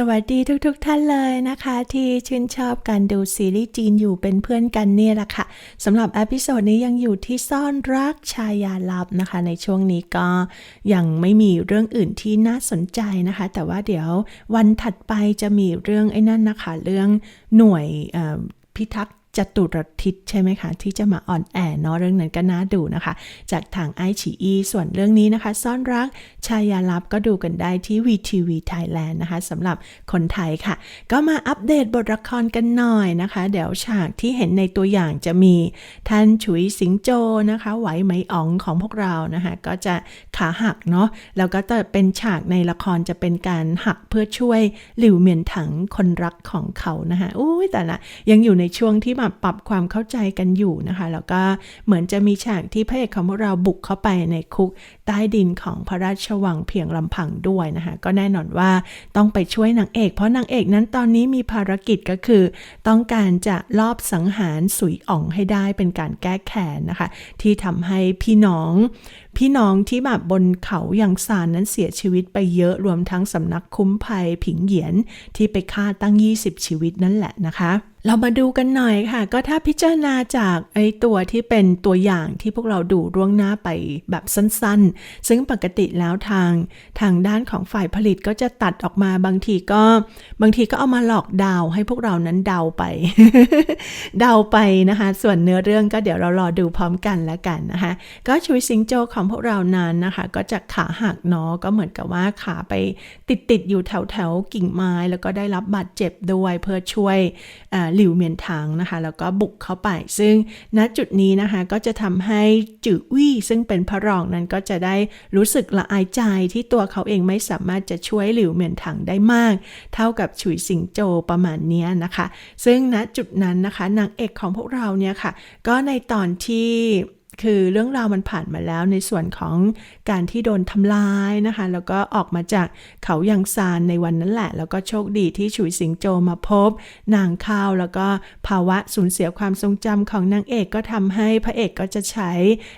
สวัสดีทุกๆทท่านเลยนะคะ ที่ชื่นชอบการดูซีรีส์จีนอยู่เป็นเพื่อนกันเนี่ยแหละค่ะสำหรับอพิโซดนี้ยังอยู่ที่ซ่อนรักชายาลับนะคะ ในช่วงนี้ก็ยังไม่มีเรื่องอื่นที่น่าสนใจนะคะ แต่ว่าเดี๋ยววันถัดไปจะมีเรื่องไอ้นั่นนะคะ เรื่องหน่วยพิทักษ์ จตุรทิศใช่ไหมคะ ที่จะมาอ่อนแอเนาะเรื่องนั้นก็น่าดูนะคะ จากทางไอฉีอีส่วนเรื่องนี้นะคะ ซ่อนรักชายาลับก็ดูกันได้ที่ VTV Thailand นะคะสำหรับคนไทยค่ะ ก็มาอัปเดตบทละครกันหน่อยนะคะ เดี๋ยวฉากที่เห็นในตัวอย่างจะมีท่านฉุยสิงโจนะคะไหวไหมอ๋องของพวกเรานะคะก็จะขาหักเนาะแล้วก็จะเป็นฉากในละครจะเป็นการหักเพื่อช่วยหลิวเหมียนถังคนรักของเขานะคะอุ้ยแต่ละยังอยู่ในช่วงที่แบบปรับความเข้าใจกันอยู่นะคะ แล้วก็เหมือนจะมีฉากที่พระเอกของพวกเราบุกเข้าไปในคุกใต้ดินของพระราชวังเพียงลำพังด้วยนะคะ ก็แน่นอนว่าต้องไปช่วยนางเอก เพราะนางเอกนั้นตอนนี้มีภารกิจก็คือ ต้องการจะลอบสังหารสุยอ่องให้ได้เป็นการแก้แค้นนะคะ ที่ทำให้พี่น้อง พี่น้องที่แบบบนเขาอยังซานนั้นเสียชีวิตไปเยอะรวมทั้งสำนักคุ้มภัยผิงเหยียนที่ไปฆ่าตั้ง 20 ชีวิตนั่นแหละนะคะ เรามาดูกันหน่อยค่ะ ก็ถ้าพิจารณาจากไอ้ตัวที่เป็นตัวอย่างที่พวกเราดูร่วงหน้าไปแบบสั้นๆ ซึ่งปกติแล้วทางทางด้านของฝ่ายผลิตก็จะตัดออกมาบางทีก็บางทีก็เอามาหลอกดาวให้พวกเรานั้นเดาไป เดาไปนะคะ ส่วนเนื้อเรื่องก็เดี๋ยวเรารอดูพร้อมกันแล้วกันนะคะ ก็ชุยสิงโจของพวกเรานั้นนะคะ ก็จะขาหักเนาะก็เหมือนกับว่าขาไปติดติดอยู่แถวแถวๆกิ่งไม้ แล้วก็ได้รับบาดเจ็บด้วยเพื่อช่วยอ่อหลิวเมียนถังนะคะ แล้วก็บุกเข้าไป ซึ่งณจุดนี้นะคะก็จะทำให้จือวี่ซึ่งเป็นพระรองนั้นก็จะได้รู้สึกละอายใจที่ตัวเขาเองไม่สามารถจะช่วยหลิวเมียนถังได้มาก เท่ากับฉุยสิงโจประมาณนี้นะคะ ซึ่งณจุดนั้นนะคะนางเอกของพวกเราเนี่ยค่ะ ก็ในตอนที่ คือเรื่องราวมันผ่านมาแล้วในส่วนของการที่โดนทำลายนะคะ แล้วก็ออกมาจากเขายังซานในวันนั้นแหละ แล้วก็โชคดีที่ฉุยสิงโจมาพบ นางข้าวแล้วก็ภาวะสูญเสียความทรงจำของนางเอกก็ทำให้พระเอกก็จะใช้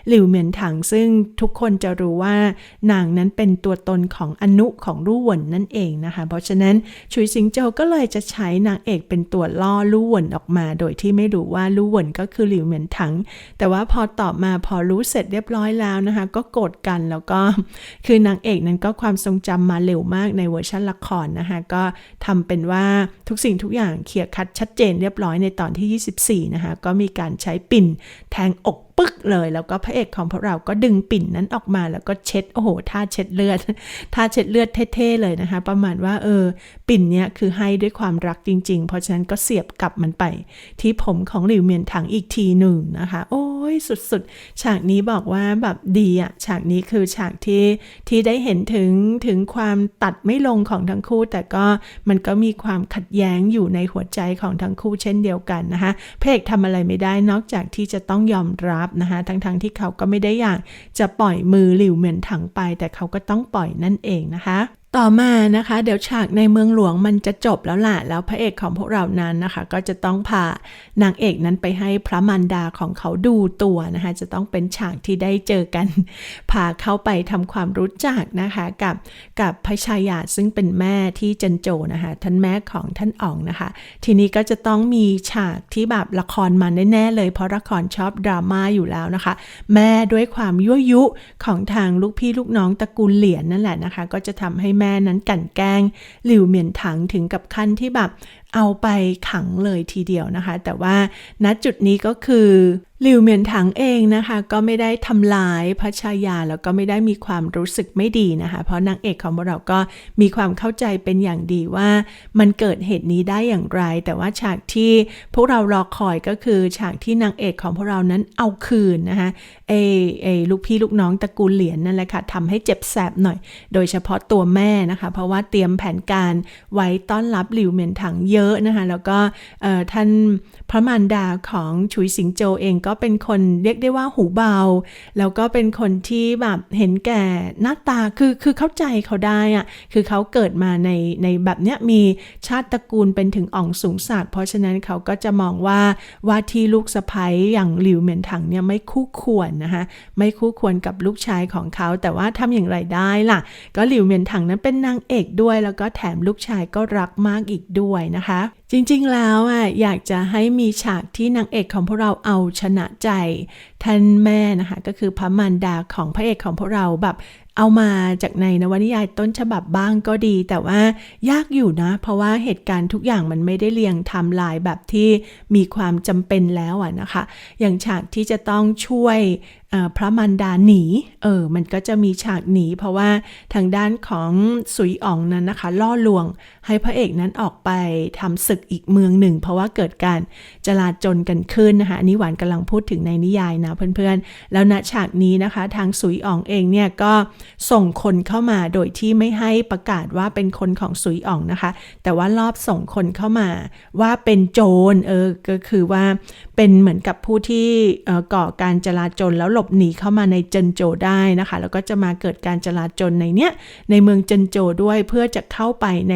หลิวเหมียนถัง ซึ่งทุกคนจะรู้ว่านางนั้นเป็นตัวตนของอนุของลู่หวนนั่นเองนะคะ เพราะฉะนั้นฉุยสิงโจก็เลยจะใช้นางเอกเป็นตัวล่อลู่หวนออกมา โดยที่ไม่รู้ว่าลู่หวนก็คือหลิวเหมียนถัง แต่ว่าพอตอบมาพอรู้เสร็จเรียบร้อยแล้วนะคะ ก็โกรธกันแล้วก็คือนางเอกนั้นก็ความทรงจำมาเร็วมากในเวอร์ชันละครนะคะ ก็ทำเป็นว่าทุกสิ่งทุกอย่างเคลียร์คัดชัดเจนเรียบร้อยในตอนที่ 24 นะคะ ก็มีการใช้ปิ่นแทงอกปึ๊กเลยแล้วก็พระเอกของพวกเราก็ดึงปิ่นนั้นออกมาแล้วก็เช็ดโอ้โหท่าเช็ดเลือดท่าเช็ดเลือดเท่ๆเลยนะคะ ประมาณว่าเออ ปิ่นเนี้ยคือให้ด้วยความรักจริง ๆ เพราะฉะนั้นก็เสียบกลับมันไป ที่ผมของหลิวเมียนถังอีกทีหนึ่งนะคะ โอ้ ยสุดๆ ฉากนี้บอกว่าแบบดีอะฉากนี้คือฉากที่ที่ได้เห็นถึงถึงความตัดไม่ลงของทั้งคู่ แต่ก็มันก็มีความขัดแย้งอยู่ในหัวใจของทั้งคู่เช่นเดียวกันนะคะเอกทำอะไรไม่ได้นอกจากที่จะต้องยอมรับนะคะทั้งๆที่เขาก็ไม่ได้อยากจะปล่อยมือหลิวเหมียนถังไป แต่เขาก็ต้องปล่อยนั่นเองนะคะ ต่อมานะคะ เดี๋ยวฉากในเมืองหลวงมันจะจบแล้วล่ะ แล้วพระเอกของพวกเรานั้นนะคะ ก็จะต้องพานางเอกนั้นไปให้พระมารดาของเขาดูตัวนะคะ จะต้องเป็นฉากที่ได้เจอกัน พาเข้าไปทำความรู้จักนะคะกับกับพระชายาซึ่งเป็นแม่ที่จันโจนะคะท่านแม่ของท่านอ๋องนะคะ ทีนี้ก็จะต้องมีฉากที่แบบละครมาแน่ๆเลย เพราะละครชอบดราม่าอยู่แล้วนะคะ แม่ด้วยความยั่วยุของทางลูกพี่ลูกน้องตระกูลเหลียนนั่นแหละนะคะ ก็จะทำให้แม่นั้นกันแกล้งหลิวเหมียนถังถึงกับขั้นที่แบบ เอาไปขังเลยทีเดียวนะคะ แต่ว่าณจุดนี้ก็คือหลิวเหมียนถังเองนะคะ ก็ไม่ได้ทำลายพระชายาแล้วก็ไม่ได้มีความรู้สึกไม่ดีนะคะ เพราะนางเอกของเราก็มีความเข้าใจเป็นอย่างดีว่ามันเกิดเหตุนี้ได้อย่างไร แต่ว่าฉากที่พวกเรารอคอยก็คือฉากที่นางเอกของพวกเรานั้นเอาคืนนะคะเอเอลูกพี่ลูกน้องตระกูลเหรียญนั่นแหละค่ะทำให้เจ็บแสบหน่อย โดยเฉพาะตัวแม่นะคะ เพราะว่าเตรียมแผนการไว้ต้อนรับหลิวเหมียนถังเยอะนะคะ แล้วก็ท่านพระมารดาของฉุยสิงโจเองก็เป็นคนเรียกได้ว่าหูเบา แล้วก็เป็นคนที่แบบเห็นแก่หน้าตาคือคือเข้าใจเขาได้อะคือเขาเกิดมาในในแบบเนี้ยมีชาติตระกูลเป็นถึงอ่องสูงศักเพราะฉะนั้นเขาก็จะมองว่าว่าที่ลูกสะใภ้อย่างหลิวเหมียนถังเนี่ยไม่คู่ควรนะคะไม่คู่ควรกับลูกชายของเขา แต่ว่าทำอย่างไรได้ล่ะ ก็หลิวเหมียนถังนั้นเป็นนางเอกด้วย แล้วก็แถมลูกชายก็รักมากอีกด้วยนะคะจริงๆแล้วอะอยากจะให้มีฉากที่นางเอกของพวกเราเอาชนะใจท่านแม่นะคะ ก็คือพระมารดาของพระเอกของพวกเราแบบเอามาจากในนวนิยายต้นฉบับบ้างก็ดี แต่ว่ายากอยู่นะ เพราะว่าเหตุการณ์ทุกอย่างมันไม่ได้เรียงไทม์ไลน์แบบที่มีความจำเป็นแล้วอะนะคะ อย่างฉากที่จะต้องช่วยพระมารดาหนีเออมันก็จะมีฉากหนี เพราะว่าทางด้านของสุยอ่องนั้นนะคะ ล่อลวงให้พระเอกนั้นออกไปทำศึกอีกเมืองหนึ่ง เพราะว่าเกิดการจลาจลกันขึ้นนะคะอันนี้หวานกำลังพูดถึงในนิยายนะเพื่อนๆ แล้วณฉากนี้นะคะ ทางสุยอ่องเองเนี่ยก็ส่งคนเข้ามาโดยที่ไม่ให้ประกาศว่าเป็นคนของสุยอ่องนะคะ แต่ว่ารอบส่งคนเข้ามาว่าเป็นโจรเออก็คือว่าเป็นเหมือนกับผู้ที่ก่อการจลาจลแล้วหลบหนีเข้ามาในเจินโจได้นะคะ แล้วก็จะมาเกิดการจลาจลในเนี้ยในเมืองเจินโจด้วยเพื่อจะเข้าไปใน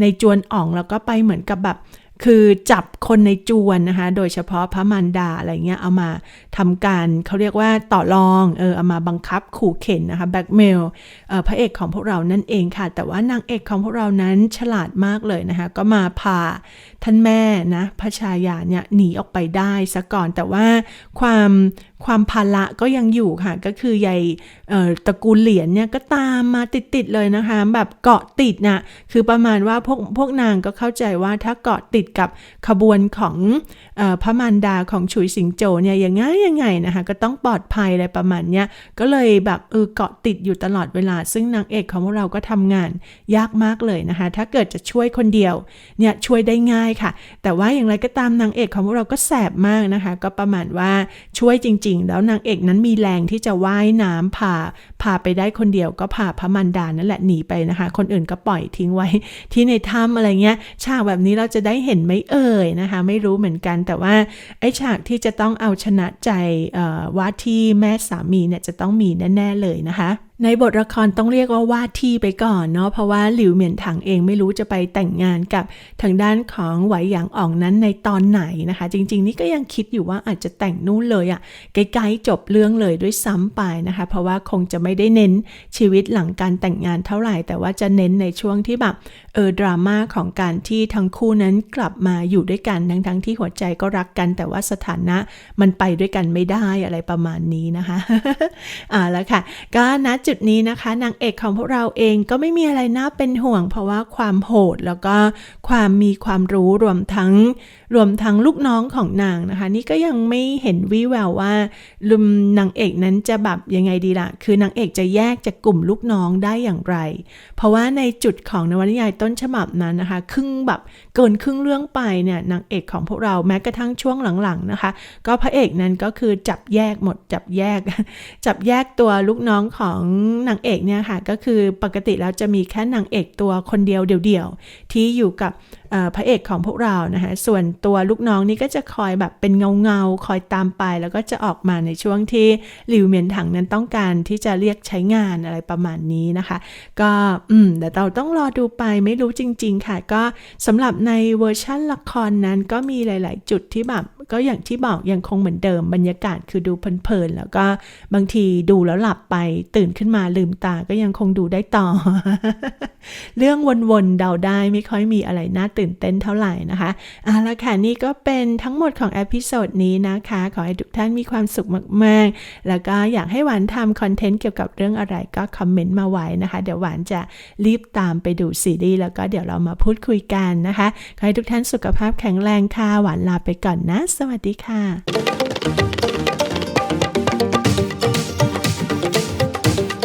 ในจวนอ่องแล้วก็ไปเหมือนกับแบบ คือจับคนในจวนนะคะ โดยเฉพาะพระมารดาอะไรเงี้ย เอามาทำการเขาเรียกว่าต่อรอง เออ เอามาบังคับขู่เข็นนะคะ แบ็กเมลเออพระเอกของพวกเรานั่นเองค่ะ แต่ว่านางเอกของพวกเรานั้นฉลาดมากเลยนะคะ ก็มาพาท่านแม่นะพระชายาเนี่ยหนีออกไปได้ซะก่อน แต่ว่าความความภาระก็ยังอยู่ค่ะ ก็คือยายเอ่อตระกูลเหรียญเนี่ยก็ตามมาติดๆเลยนะคะ แบบเกาะติดน่ะ คือประมาณว่าพวกพวกนางก็เข้าใจว่าถ้าเกาะติดกับขบวนของอพระมารดาของฉุยสิงโจเนี่ยยังไงยังไงนะคะก็ต้องปลอดภัยอะไรประมาณเนี้ยก็เลยแบบเออเกาะติดอยู่ตลอดเวลา ซึ่งนางเอกของเราก็ทำงานยากมากเลยนะคะ ถ้าเกิดจะช่วยคนเดียวเนี่ยช่วยได้ง่ายค่ะ แต่ว่าอย่างไรก็ตามนางเอกของเราก็แสบมากนะคะ ก็ประมาณว่าช่วยจริง ๆ แล้วนางเอกนั้นมีแรงที่จะว่ายน้ำพาพาไปได้คนเดียวก็พาพระมารดานั่นแหละหนีไปนะคะ คนอื่นก็ปล่อยทิ้งไว้ที่ในถ้ำอะไรเงี้ยฉากแบบนี้เราจะได้เห็นไหมเอ่ยนะคะ ไม่รู้เหมือนกันแต่ว่าไอ้ฉากที่จะต้องเอาชนะใจว่าที่แม่สามีเนี่ยจะต้องมีแน่ ๆ เลยนะคะ ในบทละครต้องเรียกว่าว่าที่ไปก่อนเนาะเพราะว่าหลิวเหมียนถังเองไม่รู้จะไปแต่งงานกับทางด้านของไหวหยางอ่องนั้นในตอนไหนนะคะ จริง ๆ นี่ก็ยังคิดอยู่ว่าอาจจะแต่งนู่นเลยอะ่ะใกล้ๆจบเรื่องเลยด้วยซ้ำไปนะคะ เพราะว่าคงจะไม่ได้เน้นชีวิตหลังการแต่งงานเท่าไหร่ แต่ว่าจะเน้นในช่วงที่แบบเออดราม่าของการที่ทั้งคู่นั้นกลับมาอยู่ด้วยกันทั้งๆที่หัวใจก็รักกัน แต่ว่าสถานะมันไปด้วยกันไม่ได้อะไรประมาณนี้นะคะอ่าแล้วค่ะ ก็ณจุดนี้นะคะนางเอกของพวกเราเองก็ไม่มีอะไรน่าเป็นห่วง เพราะว่าความโหดแล้วก็ความมีความรู้รวมทั้งรวมทั้งลูกน้องของนางนะคะ นี่ก็ยังไม่เห็นวิแววว่าลุมนางเอกนั้นจะแบบยังไงดีล่ะ คือนางเอกจะแยกจากกลุ่มลูกน้องได้อย่างไร เพราะว่าในจุดของนวนิยายต้นฉบับนั้นนะคะ ครึ่งแบบเกินครึ่งเรื่องไปเนี่ยนางเอกของพวกเราแม้กระทั่งช่วงหลังๆนะคะ ก็พระเอกนั้นก็คือจับแยกหมดจับแยก จับแยกตัวลูกน้องของนางเอกเนี่ยค่ะก็คือปกติแล้วจะมีแค่นางเอกตัวคนเดียวเดี่ยวๆที่อยู่กับพระเอกของพวกเรานะคะส่วนตัวลูกน้องนี่ก็จะคอยแบบเป็นเงาเงาคอยตามไป แล้วก็จะออกมาในช่วงที่หลิวเหมียนถังนั้นต้องการที่จะเรียกใช้งานอะไรประมาณนี้นะคะ ก็อืมแต่เราต้องรอดูไปไม่รู้จริง ๆ ค่ะ ก็สำหรับในเวอร์ชั่นละครนั้นก็มีหลาย ๆ จุดที่แบบก็อย่างที่บอกยังคงเหมือนเดิมบรรยากาศคือดูเพลินๆแล้วก็บางทีดูแล้วหลับไปตื่นขึ้นมาลืมตาก็ยังคงดูได้ต่อ เรื่องวนๆเดาได้ไม่ค่อยมีอะไรน่าตื่นเต้นเท่าไหร่นะคะเอาละค่ะนี่ก็เป็นทั้งหมดของเอพิโซดนี้นะคะ ขอให้ทุกท่านมีความสุขมาก ๆ แล้วก็อยากให้หวานทำคอนเทนต์เกี่ยวกับเรื่องอะไรก็คอมเมนต์มาไว้นะคะ เดี๋ยวหวานจะรีบตามไปดูซีรีส์แล้วก็เดี๋ยวเรามาพูดคุยกันนะคะ ขอให้ทุกท่านสุขภาพแข็งแรงค่ะ หวานลาไปก่อนนะ สวัสดีค่ะ